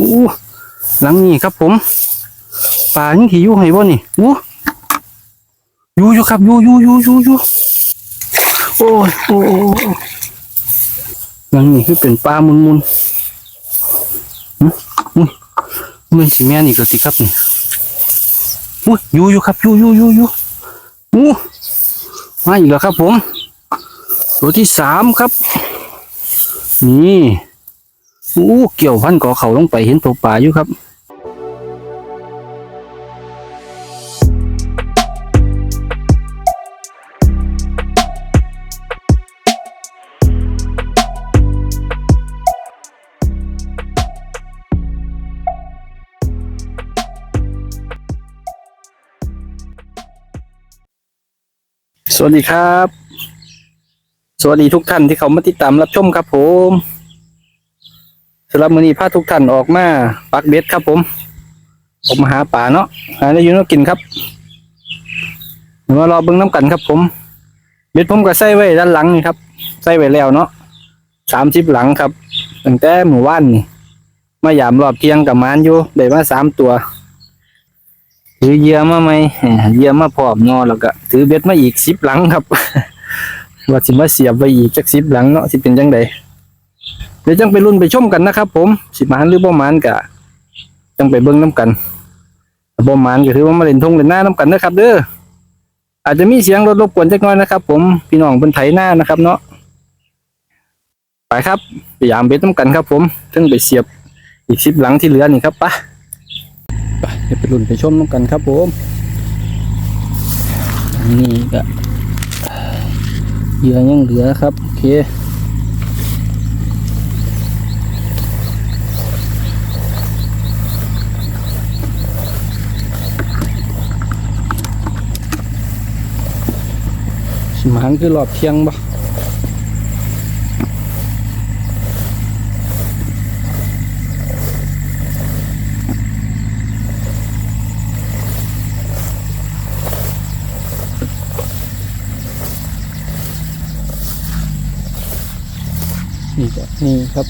อู้หลังนี้ครับผมปลายังถี่ยู่ให้บ่นี่อู้ยู่อยู่ครับยู่ยู่ยู่ยู่ยู่โอ้ยโอ้ยหลังนี้คือเป็นปลามุนมุนอุ้ยมันสิแม่นอีกแล้วสิครับนี่อุ้ยยู่อยู่ครับยู่ยู่ยู่ยู่อู้มาอีกแล้วครับผม ตัวที่สามครับ นี่ อู้เกี่ยวพันก่อเขาลงไปเห็นตัวป่าอยู่ครับสวัสดีครับ สวัสดีทุกท่านที่เขามาติดตามรับชมครับผม สำหรับมื้อนี้พาทุกท่านออกมาปักเบ็ดครับผม ผมมาหาป่าเนาะหาได้อยินว่ากินครับมารอเบิ้งน้ำกันครับผม เบ็ดผมก็ใส่ไว้ด้านหลังนี่ครับ ใส่ไว้แล้วเนาะสามสิบหลังครับตั้งแต่หมู่บ้านนี่มายามรอบเที่ยงกับมานอยู่ได้มาสามตัวถือเยื่อมาไหมเยื่อมาพร้อมนอแล้วก็ถือเบ็ดมาอีกสิบหลังครับว่าสิมาเสียบไว้อีกจักสิบหลังเนาะสิเป็นจังได เดี๋ยวจังไปรุ่นไปชมกันนะครับ ผมสิมานหรือบ่มานกะจังไปเบิ่งน้กันบ่มานก็ถือว่ามาเล่นทงเล่นหน้าน้กันนะครับ เด้ออาจจะมีเสียงรถรบกวนจักน้อยนะครับ ผมพี่น้องเพิ่นไถหน้านะครับ เนาะไปครับพยายามเบ็ดน้กันครับ ผมถึงไปเสียบอีกสิบหลังที่เหลือนี่ครับปไปเดี๋ยวไปรุ่นไปชมน้กันครับ ผมนนี่ก็เหยื่อยังเหลือครับโอเค สิมหันคือหลอดเทียงบ่นี่ครับ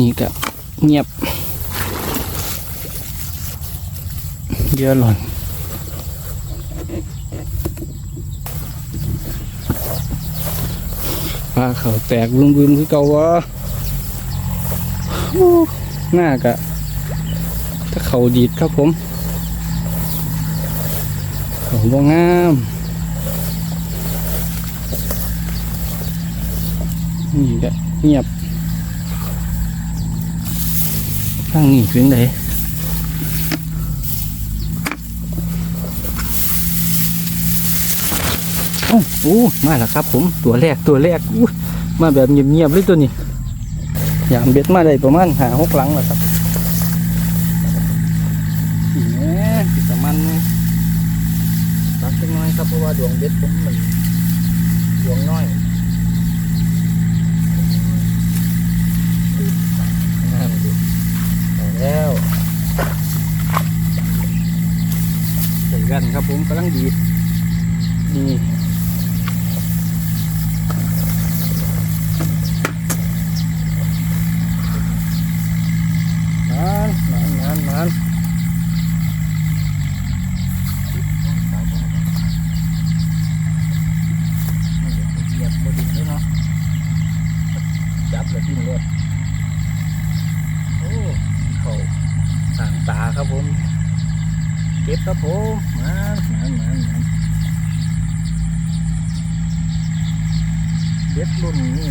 นี่ก็เงียบ เยอะหล่อนปลาเขาแตกบึ้มบึมคือเก่าวะหน้ากะ ถ้าเขาดีดครับผม เขาบ่งามนี่กะเงียบ ทางนี้เพียงใดโอ้โอ้มาแล้วครับ ผมตัวแรกตัวแรกมาแบบเงียบๆเลยตัวนี้ยามเบ็ดมาได้ประมาณหาหกหลังแล้วครับนี่แหม่ติดตะมันนะรักเล็กน้อยครับเพราะว่าดวงเบ็ดผมมันดวงน้อยนั่นดิเอา แล้วใส่กันครับผมกำลังดีนี่มันมันมันมันเหยียบบดินเลยเนาะจับแล้วดิ้นรถโอ้เขาสางตา ครับผม เก็บครับผมมันมันมันมันเด็ดรุ่นนี่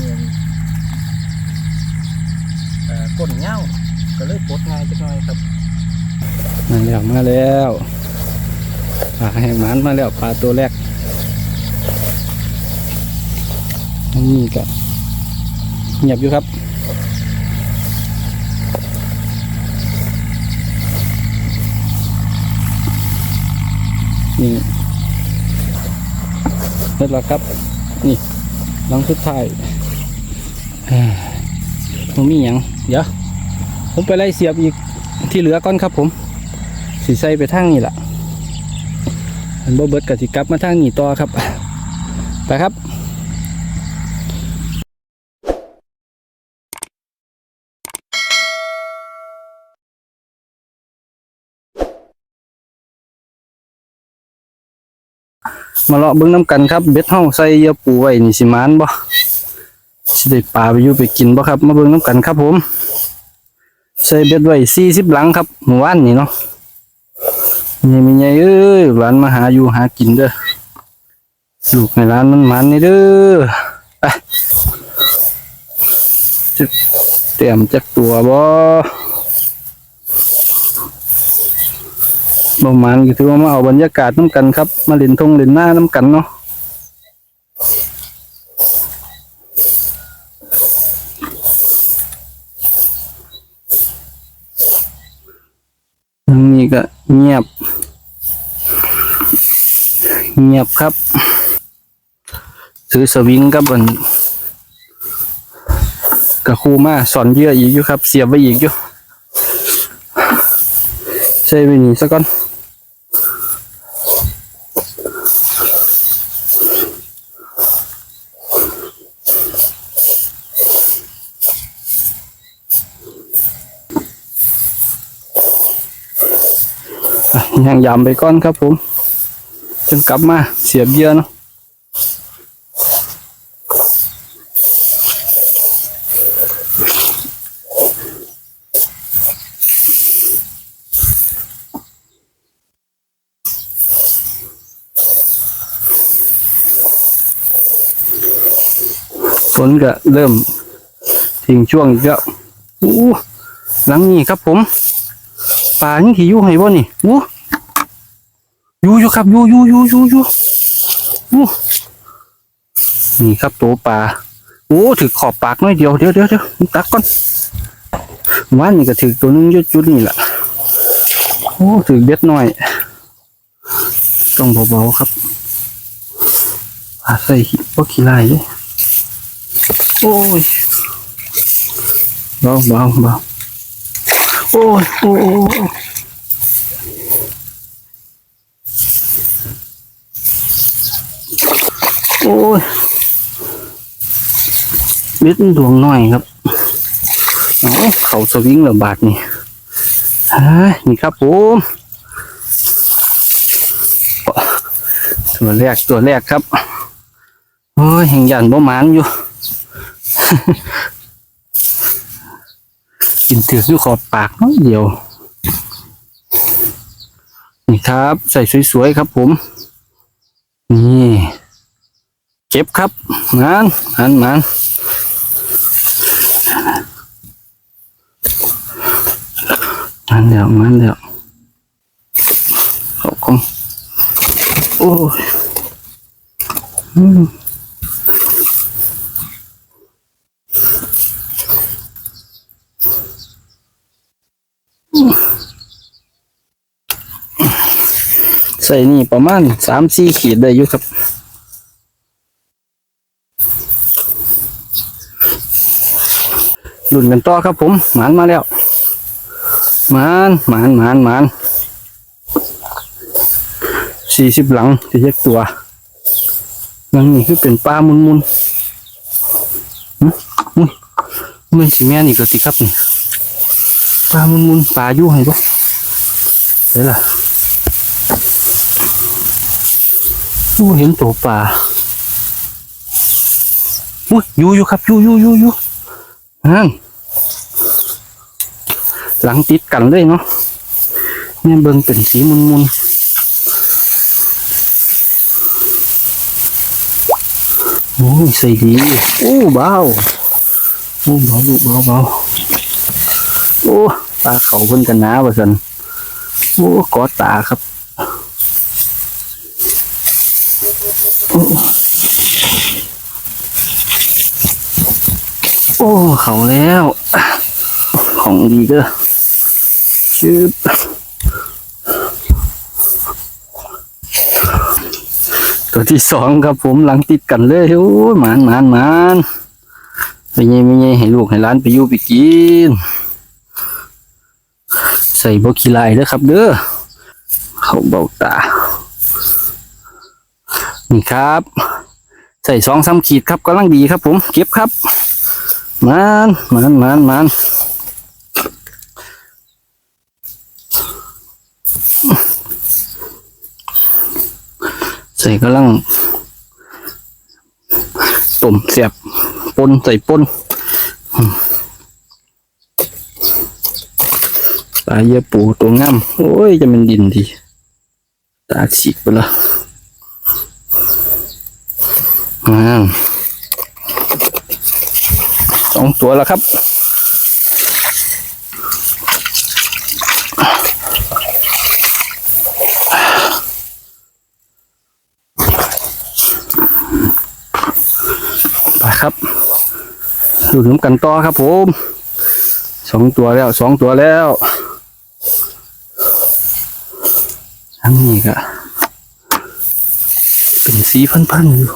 เอ่อก้นเง่าก็เลยปลดง่ายจังหน่อยครับมาแล้วมาแล้วปลาแห้งมันมาแล้วปลาตัวแรกนี่ก็เงียบอยู่ครับ นี่นี่แหละครับ นี่ลังสุดท้ายเอ้ยมันมีอย่างเดี๋ยวผมไปไล่เสียบอีกที่เหลือก่อนครับผม สีใส่ไปทางนี้แหละอันบ่เบิดกับสิกลับมาทางนี้ต่อครับ ไปครับ มาเลาะเบิ้งน้ำกันครับเบ็ดเฮาใส่เยาปูไว้นี่สิมานบ่สิได้ปลาไปอยู่ไปกินบ่ครับ มาเบิ้งน้ำกันครับ ผม ใส่เบ็ดไว้สี่สิบหลังครับเมื่อวานนี่เนาะนี่มีไงเอ้ยร้านมาหาอยู่หากินเด้อลูกในร้านมันมันนี่เด้อไปเตรียมจักตัวบ่ ประมาณก็ถือว่ามาเอาบรรยากาศน้ำกันครับ มาเล่นทงเล่นหน้าน้ำกันเนาะทางนี้ก็เงียบ เงียบครับซื้อสวิงกับมันกับครูมาสอนเยื่ออีกอยู่ครับ เสียบไว้อีกอยู่ใช่ไปนี่ซะก่อน ยังยำไปก่อนครับผมจนกลับมาเสียบเยื่อเนาะฝนก็เริ่มทิ้งช่วงอีกแล้วอู้หลังนี้ครับผมป่านี่ขี่ยู่ให้บ่นี่อู้ อยู่อยู่ครับอยู่อยู่อยู่อยู่อยู่นี่ครับตัวปลาโอ้ถือขอบปากน้อยเดียวเดี๋ยวเดี๋ยวเดี๋ยวตักก่อนว่านนี่ก็ถือตัวนึงยุดจุดนี่แหละโอ้ถือเบ็ดหน่อย ต้องเบาๆครับปลาใส่พวกขี้ไล่เลยโอ้ยเบาเบาเบาโอ้ยโอ้ โอ้ยเม็ดดวงน้อยครับเอาเขาสวิงระบาดนี่ฮะนี่ครับผมตัวแรกตัวแรกครับ โอ้ยแห่งยันบ่หมานอยู่ กินถืออยู่ขอบปากน้อยเดียว นี่ครับ ใส่สวยๆครับผม นี่ เก็บครับงานงานงานงานเดี๋ยวงานเดี๋ยวเขาคงโอ้ยอืมใส่นี่ประมาณสามสี่ขีดได้อยู่ครับ ลุ่นกันต่อครับผม หมานมาแล้วหมานหมานหมานหมานสี่สิบหลังจะเยกตัวหลังนี้คือเป็นปลามุนมุนๆหึอุ้ยไม่สิแม่นอีกแล้วสิครับนี่ปลามุนมุนปลาอยู่ให้ปะเดี๋ยวล่ะอู้เห็นตัวปลาอุ้ยอยู่อยู่ครับอยู่อยู่อยู่อยู่ นั่นหลังติดกันเลยเนาะเนี่ยเบิ่งเป็นสีมุนมุนโอ้ยใส่ดีโอ้เบาโอ้เบาเบาเบาโอ้ตาเขาเพิ่นกันหนาว่าสันโอ้กอตาครับโอ้ โอ้ เขาแล้ว ของดีเด้อชืบตัวที่สองครับผมหลังติดกันเลยโอ้ยหมานหมานหมานไม่ไงไม่ไงให้ลูกให้หล้านไปยู่ไปกิน ใส่บอขี้ลายเด้อครับ เด้อเขาเบาตา นี่ครับ ใส่สองสามขีดครับกำลังดีครับผม เก็บครับ มานมานมานมานใส่กำลังต้มเสียบปนใส่ปนปลาเยื่อปูตัวงามโอ้ย จะเป็นดินดีตาฉีกไปแล้วอ่า องตัวแล้วครับไปครับดูน้ำกันต่อครับผมสองตัวแล้วสองตัวแล้วอันนี้ก็เป็นสีพันๆอยู่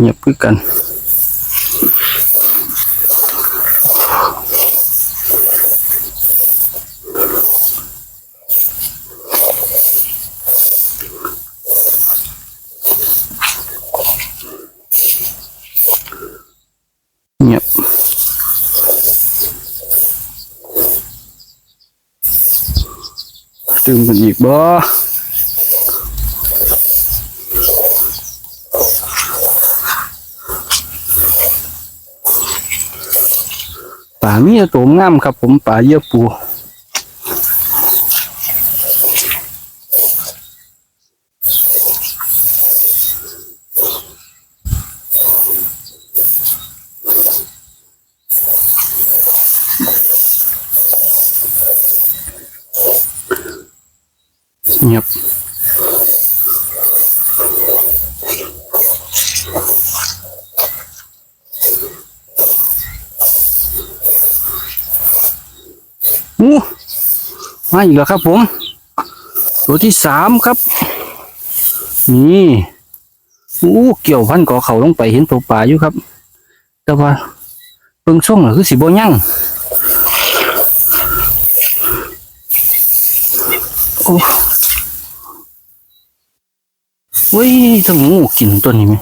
เงียบคือกันเงียบซึมกันอีกบ่ ป่ามีแต่ตัวงามครับ ผมป่าเยื่อปูเงียบ อู้มาอีกแล้วครับผม ตัวที่สามครับ นี่อู้เกี่ยวพันก่อเขาลงไปเห็นตัวป่าอยู่ครับ แต่ว่าเบิ่งช่วงน่ะคือสิบ่ยั่งโอ้เว้ยถ้างูกินตัวนี้ไหม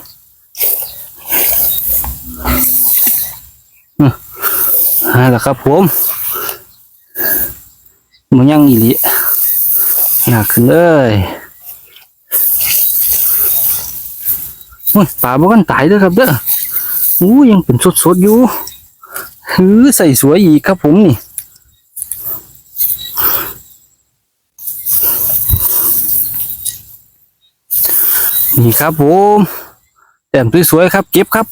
อะอ่าแล้วครับผม มันยังอีหลีหนักขึ้นเลยโอ้ยปลาบ่กันตายเด้อครับเด้ออู้ยังเป็นสดๆอยู่หือใส่สวยอีกครับผมนี่นี่ครับผมแต้มสวยๆครับ เก็บครับ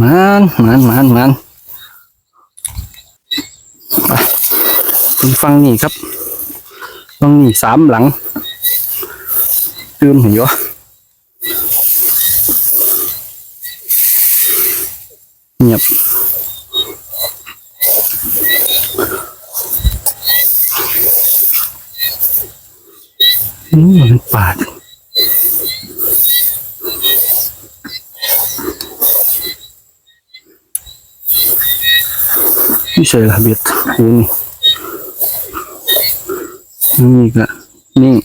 มันมันมันมันไป ฟังนี่ครับฟังนี่สามหลังตื่นเห็นยู่เงียบอืมมันปาดนี่ใช่ละเบียดนี่ นี่ก็นี่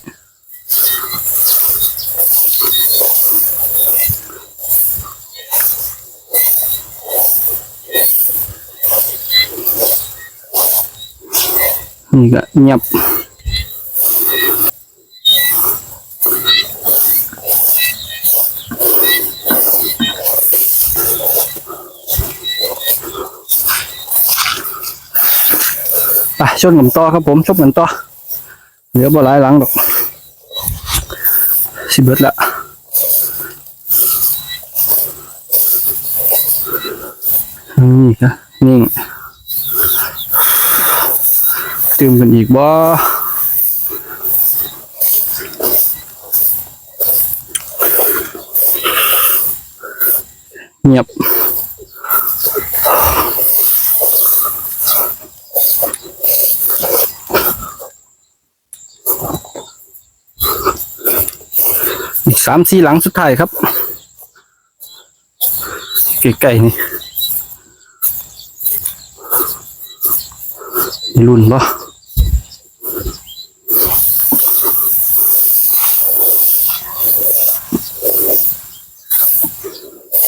นี่ก็เงียบชนกันต่อครับผมชมกันต่อ เหลือบ่หลายหลังดอก สิเบิดละนี่ครับนี่ตื่มกันอีกบ่เงียบ สามสี่หลังสุดท้ายครับใกล้ๆนี่มีรุ่นปะ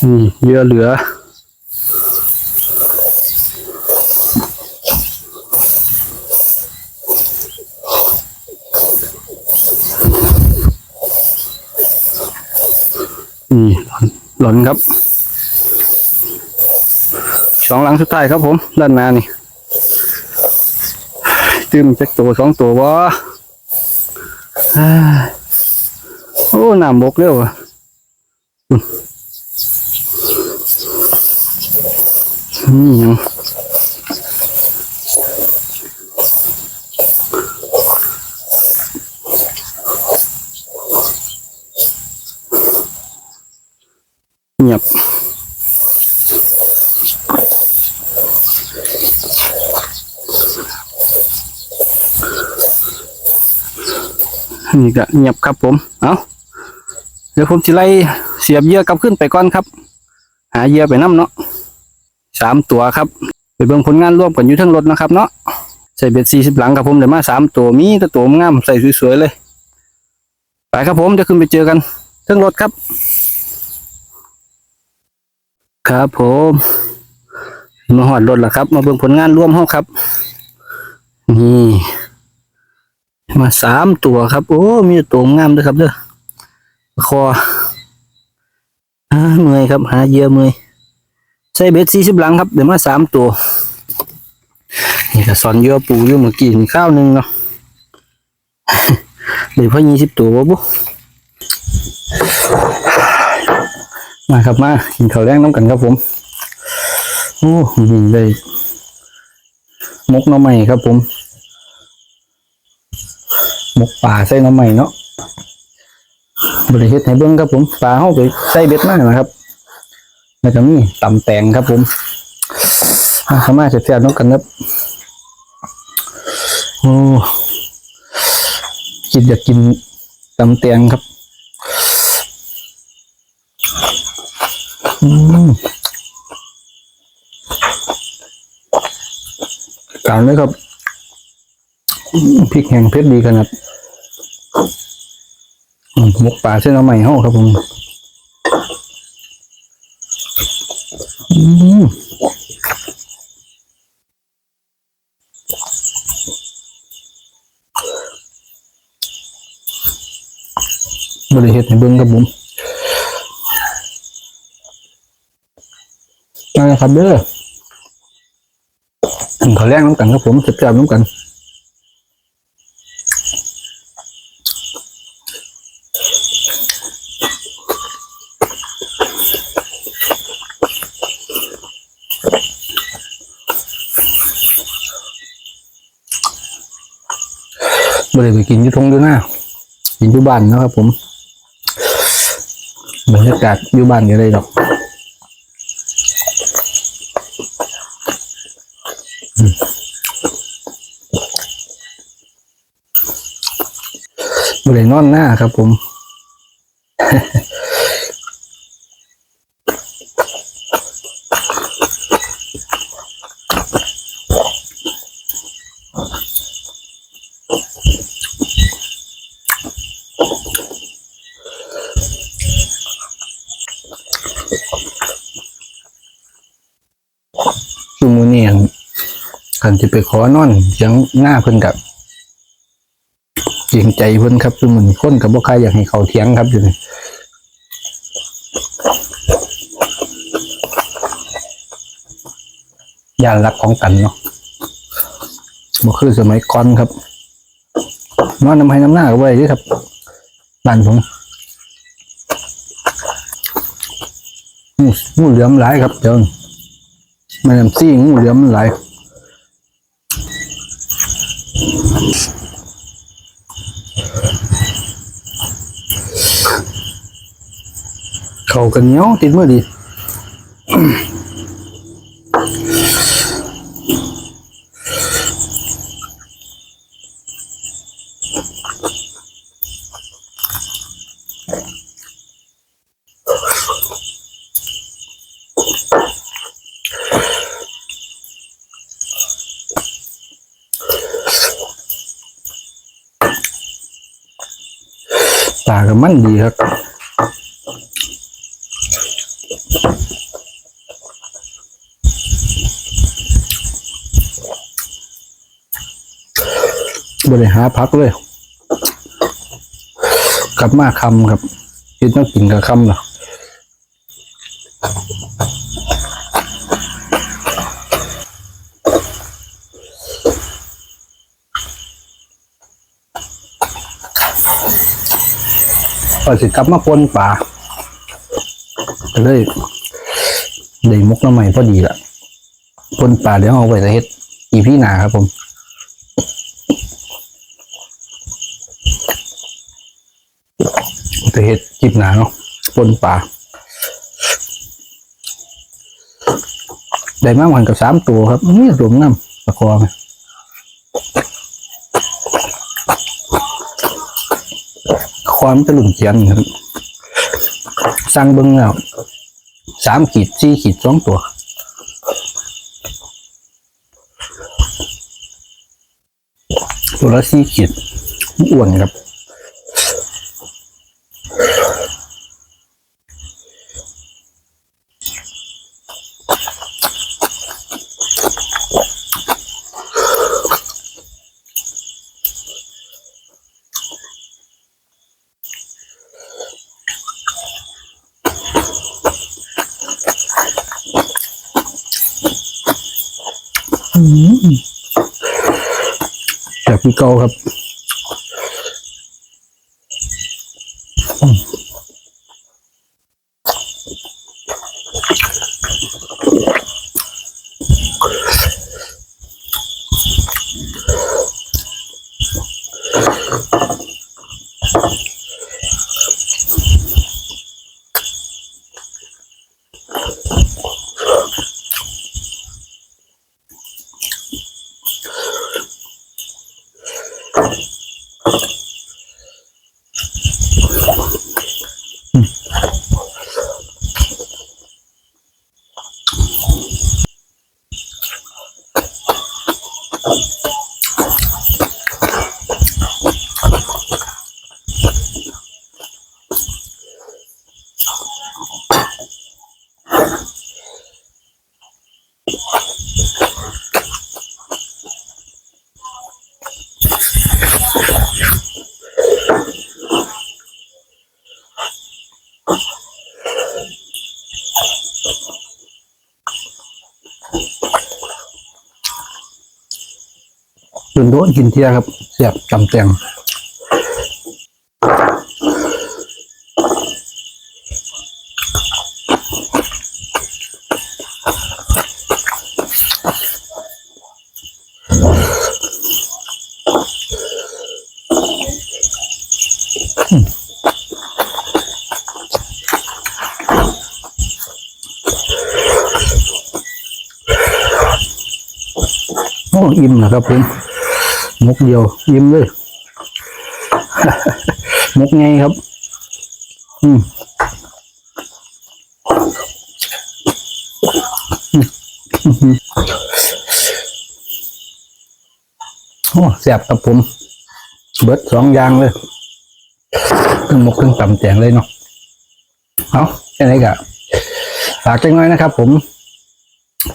นี่เยอะเหลือ นี่ หล่นครับ สองหลังสุดท้ายครับผม ด้านหน้านี่ตื้มจักตัวสองตัววะโอ้น้ำบกเร็วอะนี่ยัง เงียบนี่ก็เงียบครับผม เอาเดี๋ยวผมจะไล่เสียบเหยื่อกลับขึ้นไปก่อนครับ หาเหยื่อไปน้ำเนาะสามตัวครับ ไปเบิ่งผลงานร่วมกันอยู่ทั้งรถนะครับเนาะ ใส่เบ็ดสี่สิบหลังครับผมเดี๋ยวมาสามตัวมีแต่ตัวงามใส่สวยๆเลย ไปครับผมเดี๋ยวขึ้นไปเจอกันทั้งรถครับ ครับผมมาหอดรถแล้วครับ มาเบิ่งผลงานร่วมห้องครับ นี่ มาสามตัวครับ โอ้ มีตัวงามด้วยครับเด้อคอเมื่อยครับ หาเยื่อเมื่อยใส่เบ็ดสี่สิบหลังครับ เดี๋ยวมาสามตัว นี่ก็สอนเยื่อปูอยู่เมื่อกี้มีข้าวหนึ่งเนาะเดี๋ยวพ่อยี่สิบตัวบ่บุ มาครับมากินข้าวแรงน้ำกันครับผมโอ้ยิงได้มกน้ำใหม่ครับผมมกป่าใส่น้ำใหม่เนาะบริเฮ็ดให้เบิ่งครับผมปลาเข้าไปใส่เบ็ดมากนะครับแล้วก็มีตำแตงครับผมมาเข้ามาเสียบน้องกันครับโอ้คิดอยากกินตำแตงครับ อืมการเลยครับพริกแห้งเผ็ดดีขนาดมหมกป่าเส้นเอาใหม่ห้อครับผมบริเฮ็ดให้เบิ่งครับผม มาเลยครับเด้อขอแรงน้ำกันครับผมจับๆน้ำกันบ่ได้ไปกินยุทงอยู่หน้ากินยูบานนะครับผมบรรยากาศอยู่บ้านก็ได้ดอก บ่ได้นอนหน้าครับ ผมซุมือนี่อั่นคันจะไปขอนอนยังหน้าเพิ่นกับ เกรงใจเพิ่นครับซุมือนี้คนกับบ่ใครอยากให้เขาเถียงครับอยู่นี่ย่านรักของกันเนาะบ่คือสมัยก่อนครับนอนน้ำให้น้ำหน้าก็ไว้ด้วยครับบ้านผมงูเหลือมหลายครับเดี๋ยวมันน้ำซี่งูเหลือมหลาย เขากันเหนียวติดมือดีตากับมันดีครับ บริหาพักเลย กลับมาคำครับคิดต้องกินกับคำเหรอพอสิกลับมาปนป่าก็เลยได้มุกน้ำใหม่พอดีละปนป่าเดี๋ยวเอาไว้จะเฮ็ดอีพี่หนาครับผม จะเห็ดจิบหนาเนาะปนป่าได้มากกว่ากับสามตัวครับนี่รวมน้ำตะคองความจะหลุมเขียนครับสั่งเบิ้งแล้วสามขีดสี่ขีดสองตัวตัวละสี่ขีดอ้วนครับ จากพี่เกาครับ โดนโดนกินเที่ยครับเสียบจำแตงโอ้อิ่มนะครับผม มุกเดียวอิ่มเลยมุกไงครับ อืมโอ้แสบครับผม เบิดสองอย่างเลยทั้งมุกทั้งต่ำแตงเลยเนาะเอาแค่ไหนกะฝากจังน้อยนะครับผม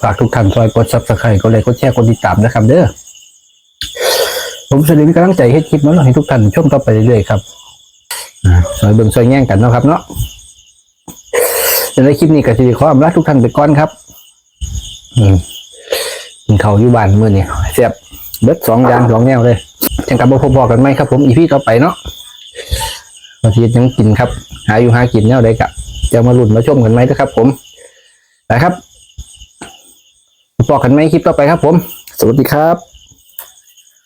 ฝากทุกท่านซอยกดซับสไครต์กดไลค์กดแชร์กดติดตามนะครับเด้อ ผมสลิมกำลังใจให้คลิปนั้นให้ทุกท่านชมต่อไปเรื่อยๆครับอ่าซอยเบิ่งซอยแย่งกันเนาะครับเนาะในคลิปนี้ก็สิขออำลาทุกท่านไปก่อนครับอืมกินข้าอยู่บ้านเมื้อนี้แซ่บเบิดสองยางสองแนวเลยจังกับบ่พบกันไหมครับ ผมอีพีต่อไปเนาะมาทียังกินครับ หาอยู่หากินแนวใดกะจะมาหลุ้นมาชมกันไหมนะครับ ผมนะครับพบกันไหมคลิปต่อไปครับ ผม สวัสดีครับ